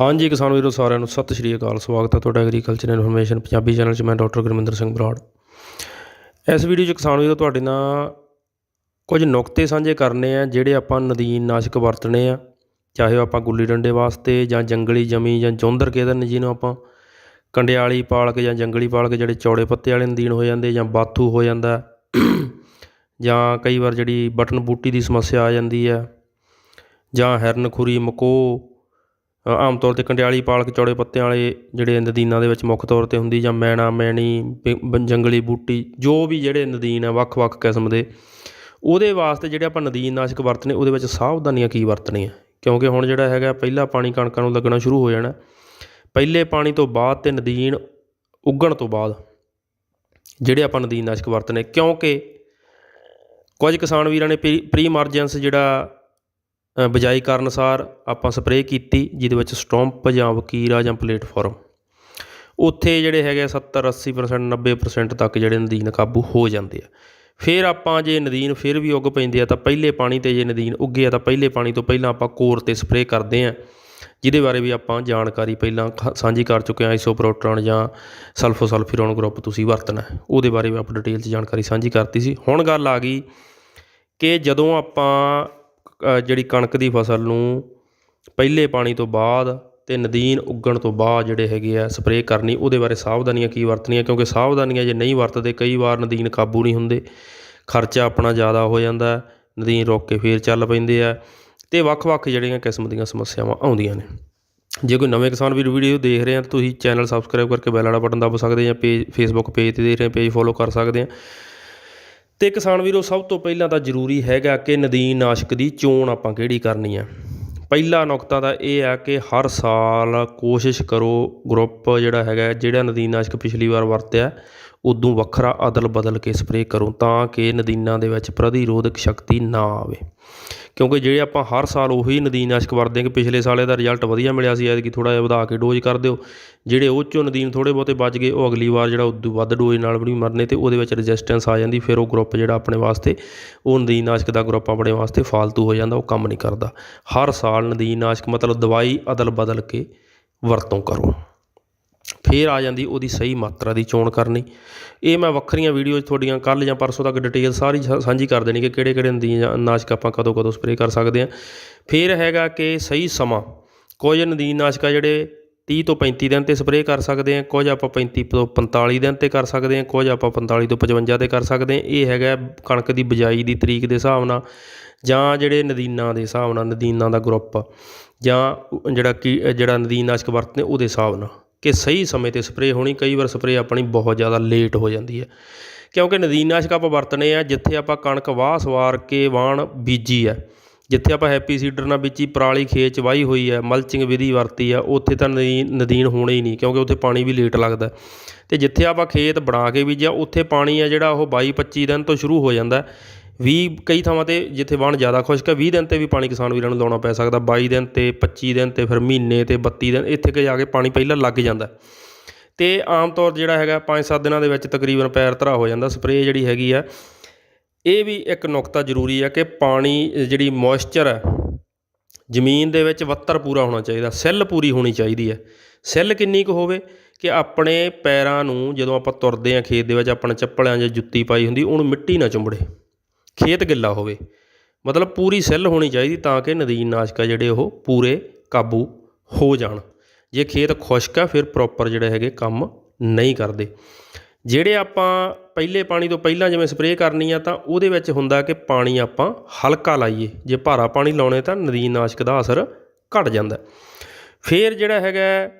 ਹਾਂਜੀ ਕਿਸਾਨ ਵੀਰੋ, ਸਾਰਿਆਂ ਨੂੰ ਸਤਿ ਸ਼੍ਰੀ ਅਕਾਲ। ਸਵਾਗਤ ਹੈ ਤੁਹਾਡਾ ਐਗਰੀਕਲਚਰ ਇਨਫੋਰਮੇਸ਼ਨ ਪੰਜਾਬੀ ਚੈਨਲ 'ਚ। ਮੈਂ ਡਾਕਟਰ ਗੁਰਮਿੰਦਰ ਸਿੰਘ ਬਰਾੜ। ਇਸ ਵੀਡੀਓ 'ਚ ਕਿਸਾਨ ਵੀਰੋ, ਤੁਹਾਡੇ ਨਾਲ ਕੁਝ ਨੁਕਤੇ ਸਾਂਝੇ ਕਰਨੇ ਆ, ਜਿਹੜੇ ਆਪਾਂ ਨਦੀਨ ਨਾਸ਼ਕ ਵਰਤਣੇ ਆ। ਚਾਹੇ ਉਹ ਆਪਾਂ ਗੁੱਲੀ ਡੰਡੇ ਵਾਸਤੇ ਜਾਂ ਜੰਗਲੀ ਜਮੀ ਜਾਂ ਜੌਂਦਰ ਕਹਿੰਦੇ ਨੇ ਜਿਹਨੂੰ ਆਪਾਂ ਕੰਡਿਆਲੀ ਪਾਲਕ ਜਾਂ ਜੰਗਲੀ ਪਾਲਕ ਜਿਹੜੇ ਚੌੜੇ ਪੱਤੇ ਵਾਲੇ ਨਦੀਨ ਹੋ ਜਾਂਦੇ ਜਾਂ ਬਾਥੂ ਹੋ ਜਾਂਦਾ। ਜਾਂ ਕਈ ਵਾਰ ਜਿਹੜੀ ਬਟਨ ਬੂਟੀ ਦੀ ਸਮੱਸਿਆ ਆ ਜਾਂਦੀ ਹੈ ਜਾਂ ਹਿਰਨ ਖੁਰੀ ਮਕੋ ਆਮ ਤੌਰ 'ਤੇ ਕੰਡਿਆਲੀ ਪਾਲਕ, ਚੌੜੇ ਪੱਤਿਆਂ ਵਾਲੇ ਜਿਹੜੇ ਨਦੀਨਾਂ ਦੇ ਵਿੱਚ ਮੁੱਖ ਤੌਰ 'ਤੇ ਹੁੰਦੀ ਜਾਂ ਮੈਣਾ, ਮੈਣੀ, ਬ- ਜੰਗਲੀ ਬੂਟੀ, ਜੋ ਵੀ ਜਿਹੜੇ ਨਦੀਨ ਆ, ਵੱਖ-ਵੱਖ ਕਿਸਮ ਦੇ, ਉਹਦੇ ਵਾਸਤੇ ਜਿਹੜੇ ਆਪਾਂ ਨਦੀਨ ਨਾਸ਼ਕ ਵਰਤਨੇ, ਉਹਦੇ ਵਿੱਚ ਸਾਵਧਾਨੀਆਂ ਕੀ ਵਰਤਣੀਆਂ? ਕਿਉਂਕਿ ਹੁਣ ਜਿਹੜਾ ਹੈਗਾ, ਪਹਿਲਾ ਪਾਣੀ ਕਣਕਾਂ ਨੂੰ ਲੱਗਣਾ ਸ਼ੁਰੂ ਹੋ ਜਾਣਾ। ਪਹਿਲੇ ਪਾਣੀ ਤੋਂ ਬਾਅਦ ਤੇ ਨਦੀਨ ਉੱਗਣ ਤੋਂ ਬਾਅਦ ਜਿਹੜੇ ਆਪਾਂ ਨਦੀਨ ਨਾਸ਼ਕ ਵਰਤਨੇ, ਕਿਉਂਕਿ ਕੁਝ ਕਿਸਾਨ ਵੀਰਾਂ ਨੇ ਪ੍ਰੀ ਇਮਰਜੈਂਸ ਜਿਹੜਾ ਬਿਜਾਈ ਕਰਨ ਅਨੁਸਾਰ ਆਪਾਂ ਸਪਰੇਅ ਕੀਤੀ, ਜਿਹਦੇ ਵਿੱਚ ਸਟੋਂਪ ਜਾਂ ਵਕੀਰਾ ਜਾਂ ਪਲੇਟਫਾਰਮ। ਉੱਥੇ ਜਿਹੜੇ ਹੈਗੇ ਆ 70 80% 90% ਤੱਕ ਜਿਹੜੇ ਨਦੀਨ ਕਾਬੂ ਹੋ ਜਾਂਦੇ ਆ। ਫਿਰ ਆਪਾਂ ਜੇ ਨਦੀਨ ਫਿਰ ਵੀ ਉੱਗ ਪੈਂਦੇ ਆ, ਤਾਂ ਪਹਿਲੇ ਪਾਣੀ ਤੇ ਜੇ ਨਦੀਨ ਉੱਗੇ ਆ, ਤਾਂ ਪਹਿਲੇ ਪਾਣੀ ਤੋਂ ਪਹਿਲਾਂ ਆਪਾਂ ਕੋਰ ਤੇ ਸਪਰੇਅ ਕਰਦੇ ਆ, ਜਿਹਦੇ ਬਾਰੇ ਵੀ ਆਪਾਂ ਜਾਣਕਾਰੀ ਪਹਿਲਾਂ ਖ- ਸਾਂਝੀ ਕਰ ਚੁੱਕੇ ਹਾਂ ਆਈਸੋਪ੍ਰੋਟਰਨ ਜਾਂ ਸਲਫੋਸਲਫਿਰੋਨ ਗਰੁੱਪ ਤੁਸੀਂ ਵਰਤਣਾ ਉਹਦੇ ਬਾਰੇ ਵੀ ਆਪਾਂ ਡਿਟੇਲ 'ਚ ਜਾਣਕਾਰੀ ਸਾਂਝੀ ਕਰਤੀ ਸੀ। ਹੁਣ ਗੱਲ ਆ ਗਈ ਕਿ ਜਦੋਂ ਆਪਾਂ ਜਿਹੜੀ ਕਣਕ ਦੀ ਫਸਲ ਨੂੰ ਪਹਿਲੇ ਪਾਣੀ ਤੋਂ ਬਾਅਦ ਅਤੇ ਨਦੀਨ ਉੱਗਣ ਤੋਂ ਬਾਅਦ ਜਿਹੜੇ ਹੈਗੇ ਆ ਸਪਰੇਅ ਕਰਨੀ, ਉਹਦੇ ਬਾਰੇ ਸਾਵਧਾਨੀਆਂ ਕੀ ਵਰਤਣੀਆਂ? ਕਿਉਂਕਿ ਸਾਵਧਾਨੀਆਂ ਜੇ ਨਹੀਂ ਵਰਤਦੇ, ਕਈ ਵਾਰ ਨਦੀਨ ਕਾਬੂ ਨਹੀਂ ਹੁੰਦੇ। ਖਰਚਾ ਆਪਣਾ ਜ਼ਿਆਦਾ ਹੋ ਜਾਂਦਾ, ਨਦੀਨ ਰੋਕ ਕੇ ਫੇਰ ਚੱਲ ਪੈਂਦੇ ਆ। ਤੇ ਵੱਖ-ਵੱਖ ਜਿਹੜੀਆਂ ਕਿਸਮ ਦੀਆਂ ਸਮੱਸਿਆਵਾਂ ਆਉਂਦੀਆਂ ਨੇ। ਜੇ ਕੋਈ ਨਵੇਂ ਕਿਸਾਨ ਵੀਰ ਵੀਡੀਓ ਦੇਖ ਰਹੇ ਆ ਤਾਂ ਤੁਸੀਂ ਚੈਨਲ ਸਬਸਕ੍ਰਾਈਬ ਕਰਕੇ ਬੈਲ ਵਾਲਾ ਬਟਨ ਦਬਾ ਸਕਦੇ ਜਾਂ ਪੇਜ ਫੇਸਬੁੱਕ ਪੇਜ ਤੇ ਦੇਖ ਰਹੇ ਪੇਜ ਫੋਲੋ ਕਰ ਸਕਦੇ ਆ। ਤੇ ਕਿਸਾਨ ਵੀਰੋ, ਸਭ ਤੋਂ ਪਹਿਲਾਂ ਤਾਂ ਜ਼ਰੂਰੀ ਹੈਗਾ ਕਿ ਨਦੀਨ ਨਾਸ਼ਕ ਦੀ ਚੋਣ ਆਪਾਂ ਕਿਹੜੀ ਕਰਨੀ ਆ? ਪਹਿਲਾ ਨੁਕਤਾ ਤਾਂ ਇਹ ਆ ਕਿ ਹਰ ਸਾਲ ਕੋਸ਼ਿਸ਼ ਕਰੋ ਗਰੁੱਪ ਜਿਹੜਾ ਹੈਗਾ, ਜਿਹੜਾ ਨਦੀਨ ਨਾਸ਼ਕ ਪਿਛਲੀ ਵਾਰ ਵਰਤਿਆ ਉਦੋਂ ਵੱਖਰਾ ਅਦਲ ਬਦਲ ਕੇ ਸਪਰੇਅ ਕਰੋ ਤਾਂ ਕਿ ਨਦੀਨਾਂ ਦੇ ਵਿੱਚ ਪ੍ਰਤੀਰੋਧਕ ਸ਼ਕਤੀ ਨਾ ਆਵੇ। ਕਿਉਂਕਿ ਜਿਹੜੇ ਆਪਾਂ ਹਰ ਸਾਲ ਉਹੀ ਨਦੀਨ ਨਾਸ਼ਕ ਵਰਤਦੇ ਹਾਂ ਕਿ ਪਿਛਲੇ ਸਾਲ ਇਹਦਾ ਰਿਜ਼ਲਟ ਵਧੀਆ ਮਿਲਿਆ ਸੀ, ਐਤਕੀ ਥੋੜਾ ਜਿਹਾ ਵਧਾ ਕੇ ਡੋਜ਼ ਕਰ ਦਿਓ। ਜਿਹੜੇ ਉਹ 'ਚੋਂ ਨਦੀਨ ਥੋੜੇ ਬਹੁਤੇ ਬਚ ਗਏ, ਉਹ ਅਗਲੀ ਵਾਰ ਜਿਹੜਾ ਉਦੋਂ ਵੱਧ ਡੋਜ਼ ਨਾਲ ਵੀ ਮਰਨੇ ਤੇ ਉਹਦੇ ਵਿੱਚ ਰੈਜ਼ਿਸਟੈਂਸ ਆ ਜਾਂਦੀ, ਫਿਰ ਉਹ ਗਰੁੱਪ ਜਿਹੜਾ ਆਪਣੇ ਵਾਸਤੇ, ਉਹ ਨਦੀਨ ਨਾਸ਼ਕ ਦਾ ਗਰੁੱਪ ਆਪਣੇ ਵਾਸਤੇ ਫਾਲਤੂ ਹੋ ਜਾਂਦਾ, ਉਹ ਕੰਮ ਨਹੀਂ ਕਰਦਾ। ਹਰ ਸਾਲ ਨਦੀਨ ਨਾਸ਼ਕ ਮਤਲਬ ਦਵਾਈ ਅਦਲ ਬਦਲ ਕੇ ਵਰਤੋਂ ਕਰੋ। ਫੇਰ ਆ ਜਾਂਦੀ, ਉਹਦੀ ਸਹੀ ਮਾਤਰਾ ਦੀ ਚੋਣ ਕਰਨੀ। ਇਹ ਮੈਂ ਵੱਖਰੀਆਂ ਵੀਡੀਓਜ਼ ਤੁਹਾਡੀਆਂ ਕੱਲ੍ਹ ਜਾਂ ਪਰਸੋਂ ਤੱਕ ਡਿਟੇਲ ਸਾਰੀ ਸਾ- ਸਾਂਝੀ ਕਰ ਦੇਣੀ ਕਿ ਕਿਹੜੇ ਕਿਹੜੇ ਨਦੀਨ ਨਾਸ਼ਕ ਆਪਾਂ ਕਦੋਂ ਕਦੋਂ ਸਪਰੇਅ ਕਰ ਸਕਦੇ ਹਾਂ। ਫੇਰ ਹੈਗਾ ਕਿ ਸਹੀ ਸਮਾਂ। ਕੁਝ ਨਦੀਨ ਨਾਸ਼ਕ ਆ ਜਿਹੜੇ 30 ਤੋਂ 35 ਦਿਨ ਤੇ ਸਪਰੇਅ ਕਰ ਸਕਦੇ ਹਾਂ ਕੁਝ ਆਪਾਂ 35 ਤੋਂ 45 ਦਿਨ ਤੇ ਕਰ ਸਕਦੇ ਹਾਂ ਕੁਝ ਆਪਾਂ 45 ਤੋਂ 55 ਤੇ ਕਰ ਸਕਦੇ ਹਾਂ ਇਹ ਹੈਗਾ ਕਣਕ ਦੀ ਬਿਜਾਈ ਦੀ ਤਰੀਕ ਦੇ ਹਿਸਾਬ ਨਾਲ ਜਾਂ ਜਿਹੜੇ ਨਦੀਨਾਂ ਦੇ ਹਿਸਾਬ ਨਾਲ, ਨਦੀਨਾਂ ਦਾ ਗਰੁੱਪ ਜਾਂ ਜਿਹੜਾ ਕੀ, ਜਿਹੜਾ ਨਦੀਨ ਨਾਸ਼ਕ ਵਰਤਦੇ ਉਹਦੇ ਹਿਸਾਬ ਨਾਲ। ਕਿ ਸਹੀ ਸਮੇਂ ਤੇ ਸਪਰੇਅ ਹੋਣੀ, ਕਈ ਵਾਰ ਸਪਰੇਅ ਆਪਣੀ ਬਹੁਤ ਜ਼ਿਆਦਾ ਲੇਟ ਹੋ ਜਾਂਦੀ ਹੈ। ਕਿਉਂਕਿ ਨਦੀਨਾਸ਼ਕ ਆਪਾਂ ਵਰਤਨੇ ਆ, ਜਿੱਥੇ ਆਪਾਂ ਕਣਕ ਵਾਹ ਸਵਾਰ ਕੇ ਵਾਣ ਬੀਜੀ ਹੈ, ਜਿੱਥੇ ਆਪਾਂ ਹੈਪੀ ਸੀਡਰ ਨਾਲ ਬੀਜੀ, ਪਰਾਲੀ ਖੇਤ 'ਚ ਵਾਹੀ ਹੋਈ ਹੈ ਮਲਚਿੰਗ ਵਿਧੀ ਵਰਤੀ ਆ ਉੱਥੇ ਤਾਂ ਨਦੀਨ ਨਦੀਨ ਹੋਣੇ ਹੀ ਨਹੀਂ, ਕਿਉਂਕਿ ਉੱਥੇ ਪਾਣੀ ਵੀ ਲੇਟ ਲੱਗਦਾ ਤੇ ਜਿੱਥੇ ਆਪਾਂ ਖੇਤ ਬਣਾ ਕੇ ਬੀਜਿਆ, ਉੱਥੇ ਪਾਣੀ ਆ ਜਿਹੜਾ ਉਹ 22 25 ਦਿਨ ਤੋਂ ਸ਼ੁਰੂ ਹੋ ਜਾਂਦਾ ਵੀਹ ਕਈ ਥਾਵਾਂ ਤੇ ਜਿੱਥੇ ਵਾਣ ਜ਼ਿਆਦਾ ਖੁਸ਼ਕ ਹੈ, ਵੀਹ ਦਿਨ ਤੇ ਵੀ ਪਾਣੀ ਕਿਸਾਨ ਵੀਰਾਂ ਨੂੰ ਲਾਉਣਾ ਪੈ ਸਕਦਾ, ਬਾਈ ਦਿਨ ਤੇ 25 ਦਿਨ ਤੇ, ਫਿਰ ਮਹੀਨੇ ਤੇ 32 ਦਿਨ, ਇੱਥੇ ਕਿ ਜਾ ਕੇ ਪਾਣੀ ਪਹਿਲਾਂ ਲੱਗ ਜਾਂਦਾ ਅਤੇ ਆਮ ਤੌਰ ਜਿਹੜਾ ਹੈਗਾ 5-7 ਦਿਨਾਂ ਦੇ ਵਿੱਚ ਤਕਰੀਬਨ ਪੈਰ ਧਰਾ ਹੋ ਜਾਂਦਾ, ਸਪਰੇਅ ਜਿਹੜੀ ਹੈਗੀ ਆ ਇਹ ਵੀ ਇੱਕ ਨੁਕਤਾ ਜ਼ਰੂਰੀ ਹੈ ਕਿ ਪਾਣੀ, ਜਿਹੜੀ ਮੋਇਸਚਰ ਹੈ, ਜ਼ਮੀਨ ਦੇ ਵਿੱਚ ਵੱਤਰ ਪੂਰਾ ਹੋਣਾ ਚਾਹੀਦਾ, ਸੈੱਲ ਪੂਰੀ ਹੋਣੀ ਚਾਹੀਦੀ ਹੈ। ਸੈੱਲ ਕਿੰਨੀ ਕੁ ਹੋਵੇ ਕਿ ਆਪਣੇ ਪੈਰਾਂ ਨੂੰ ਜਦੋਂ ਆਪਾਂ ਤੁਰਦੇ ਹਾਂ, ਖੇਤ ਦੇ ਵਿੱਚ ਆਪਣਾ ਚੱਪਲਾਂ ਜਾਂ ਜੁੱਤੀ ਪਾਈ ਹੁੰਦੀ, ਉਹਨੂੰ ਮਿੱਟੀ ਨਾ ਚੁੰਬੜੇ। ਖੇਤ ਗਿੱਲਾ ਹੋਵੇ। ਮਤਲਬ ਪੂਰੀ ਸੈੱਲ ਹੋਣੀ ਚਾਹੀਦੀ ਤਾਂ ਕਿ ਨਦੀਨ ਨਾਸ਼ਕ ਆ ਜਿਹੜੇ ਉਹ ਪੂਰੇ ਕਾਬੂ ਹੋ ਜਾਣ। ਜੇ ਖੇਤ ਖੁਸ਼ਕ ਆ, ਫਿਰ ਪ੍ਰੋਪਰ ਜਿਹੜੇ ਹੈਗੇ ਕੰਮ ਨਹੀਂ ਕਰਦੇ। ਜਿਹੜੇ ਆਪਾਂ ਪਹਿਲੇ ਪਾਣੀ ਤੋਂ ਪਹਿਲਾਂ ਜਿਵੇਂ ਸਪਰੇਅ ਕਰਨੀ ਆ ਤਾਂ ਉਹਦੇ ਵਿੱਚ ਹੁੰਦਾ ਕਿ ਪਾਣੀ ਆਪਾਂ ਹਲਕਾ ਲਾਈਏ। ਜੇ ਭਾਰਾ ਪਾਣੀ ਲਾਉਣੇ ਤਾਂ ਨਦੀਨ ਨਾਸ਼ਕ ਦਾ ਅਸਰ ਘਟ ਜਾਂਦਾ। ਫਿਰ ਜਿਹੜਾ ਹੈਗਾ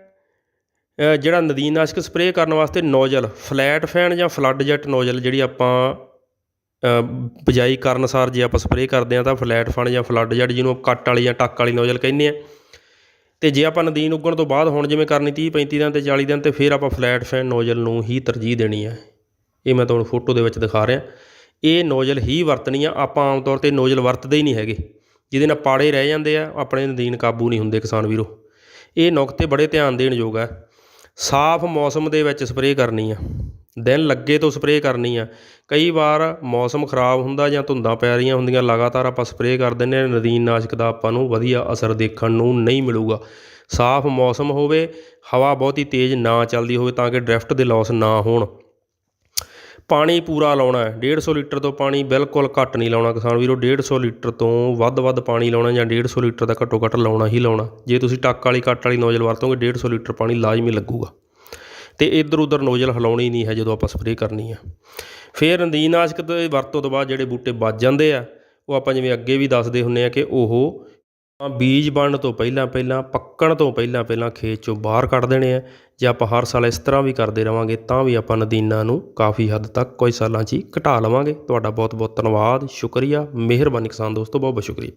ਜਿਹੜਾ ਨਦੀਨ ਨਾਸ਼ਕ ਸਪਰੇਅ ਕਰਨ ਵਾਸਤੇ ਨੋਜ਼ਲ ਫਲੈਟ ਫੈਨ ਜਾਂ ਫਲੱਡ ਜੈਟ ਨੋਜ਼ਲ ਜਿਹੜੀ ਆਪਾਂ ਬਿਜਾਈ ਕਰਨ ਅਨੁਸਾਰ ਜੇ ਆਪਾਂ ਸਪਰੇਅ ਕਰਦੇ ਹਾਂ ਤਾਂ ਫਲੈਟ ਫਨ ਜਾਂ ਫਲੱਡ ਜੈਟ ਜਿਹਨੂੰ ਕੱਟ ਵਾਲੀ ਜਾਂ ਟੱਕ ਵਾਲੀ ਨੋਜ਼ਲ ਕਹਿੰਦੇ ਆ ਤੇ ਜੇ ਆਪਾਂ ਨਦੀਨ ਉੱਗਣ ਤੋਂ ਬਾਅਦ ਹੁਣ ਜਿਵੇਂ ਕਰਨੀ 30 35 ਦਿਨ ਤੇ 40 ਦਿਨ ਤੇ ਫਿਰ ਆਪਾਂ ਫਲੈਟ ਫੈਨ ਨੋਜ਼ਲ ਨੂੰ ਹੀ ਤਰਜੀਹ ਦੇਣੀ ਹੈ ਇਹ ਮੈਂ ਤੁਹਾਨੂੰ ਫੋਟੋ ਦੇ ਵਿੱਚ ਦਿਖਾ ਰਿਹਾ। ਇਹ ਨੋਜ਼ਲ ਹੀ ਵਰਤਣੀ ਆ। ਆਪਾਂ ਆਮ ਤੌਰ ਤੇ ਨੋਜ਼ਲ ਵਰਤਦੇ ਹੀ ਨਹੀਂ ਹੈਗੇ। ਜਿਹਦੇ ਨਾਲ ਪਾੜੇ ਰਹਿ ਜਾਂਦੇ ਆ। ਆਪਣੇ ਨਦੀਨ ਕਾਬੂ ਨਹੀਂ ਹੁੰਦੇ ਕਿਸਾਨ ਵੀਰੋ। ਇਹ ਨੁਕਤੇ ਬੜੇ ਧਿਆਨ ਦੇਣ ਯੋਗ ਹੈ ਸਾਫ਼ ਮੌਸਮ ਦੇ ਵਿੱਚ ਸਪਰੇਅ ਕਰਨੀ ਆ। ਦਿਨ ਲੱਗੇ ਤੋਂ ਸਪਰੇਅ ਕਰਨੀ ਆ। ਕਈ ਵਾਰ ਮੌਸਮ ਖਰਾਬ ਹੁੰਦਾ ਜਾਂ ਧੁੰਦਾਂ ਪੈ ਰਹੀਆਂ ਹੁੰਦੀਆਂ, ਲਗਾਤਾਰ ਆਪਾਂ ਸਪਰੇਅ ਕਰ ਦਿੰਦੇ ਹਾਂ, ਨਦੀਨ ਨਾਸ਼ਕ ਦਾ ਆਪਾਂ ਨੂੰ ਵਧੀਆ ਅਸਰ ਦੇਖਣ ਨੂੰ ਨਹੀਂ ਮਿਲੂਗਾ। ਸਾਫ਼ ਮੌਸਮ ਹੋਵੇ, ਹਵਾ ਬਹੁਤੀ ਤੇਜ਼ ਨਾ ਚੱਲਦੀ ਹੋਵੇ ਤਾਂ ਕਿ ਡਰਿਫਟ ਦੇ ਲਾਸ ਨਾ ਹੋਣ। ਪਾਣੀ ਪੂਰਾ ਲਾਉਣਾ ਹੈ। 150 ਲੀਟਰ ਤੋਂ ਪਾਣੀ ਬਿਲਕੁਲ ਘੱਟ ਨਹੀਂ ਲਾਉਣਾ ਕਿਸਾਨ ਵੀਰੋ। 150 ਲੀਟਰ ਤੋਂ ਵੱਧ ਵੱਧ ਪਾਣੀ ਲਾਉਣਾ ਜਾਂ 150 ਲੀਟਰ ਦਾ ਘੱਟੋ ਘੱਟ ਲਾਉਣਾ ਹੀ ਲਾਉਣਾ। ਜੇ ਤੁਸੀਂ ਟੱਕ ਵਾਲੀ ਕੱਟ ਵਾਲੀ ਨੋਜ਼ਲ ਵਰਤੋਗੇ 150 ਲੀਟਰ ਪਾਣੀ ਲਾਜ਼ਮੀ ਲੱਗੂਗਾ। ਤੇ ਇੱਧਰ ਉੱਧਰ ਨੋਜ਼ਲ ਹਿਲਾਉਣੀ ਨਹੀਂ ਹੈ ਜਦੋਂ ਆਪਾਂ ਸਪਰੇਅ ਕਰਨੀ ਆ। ਫਿਰ ਰੰਦੀਨਾਸ਼ਕ ਦੇ ਵਰਤੋਂ ਤੋਂ ਬਾਅਦ ਜਿਹੜੇ ਬੂਟੇ ਬਚ ਜਾਂਦੇ ਆ, ਉਹ ਆਪਾਂ ਜਿਵੇਂ ਅੱਗੇ ਵੀ ਦੱਸਦੇ ਹੁੰਨੇ ਆ ਕਿ ਉਹ ਬੀਜ ਬਣਨ ਤੋਂ ਪਹਿਲਾਂ ਪਹਿਲਾਂ, ਪੱਕਣ ਤੋਂ ਪਹਿਲਾਂ ਪਹਿਲਾਂ ਖੇਤ ਚੋਂ ਬਾਹਰ ਕੱਢ ਦੇਣੇ ਆ ਜੇ ਆਪਾਂ ਹਰ ਸਾਲ ਇਸ ਤਰ੍ਹਾਂ ਵੀ ਕਰਦੇ ਰਵਾਂਗੇ ਤਾਂ ਵੀ ਆਪਾਂ ਨਦੀਨਾਂ ਨੂੰ ਕਾਫੀ ਹੱਦ ਤੱਕ ਕੁਝ ਸਾਲਾਂ 'ਚ ਹੀ ਘਟਾ ਲਵਾਂਗੇ। ਤੁਹਾਡਾ ਬਹੁਤ ਬਹੁਤ ਧੰਨਵਾਦ, ਸ਼ੁਕਰੀਆ, ਮਿਹਰਬਾਨੀ ਕਿਸਾਨ ਦੋਸਤੋ ਬਹੁਤ ਬਹੁਤ ਸ਼ੁਕਰੀਆ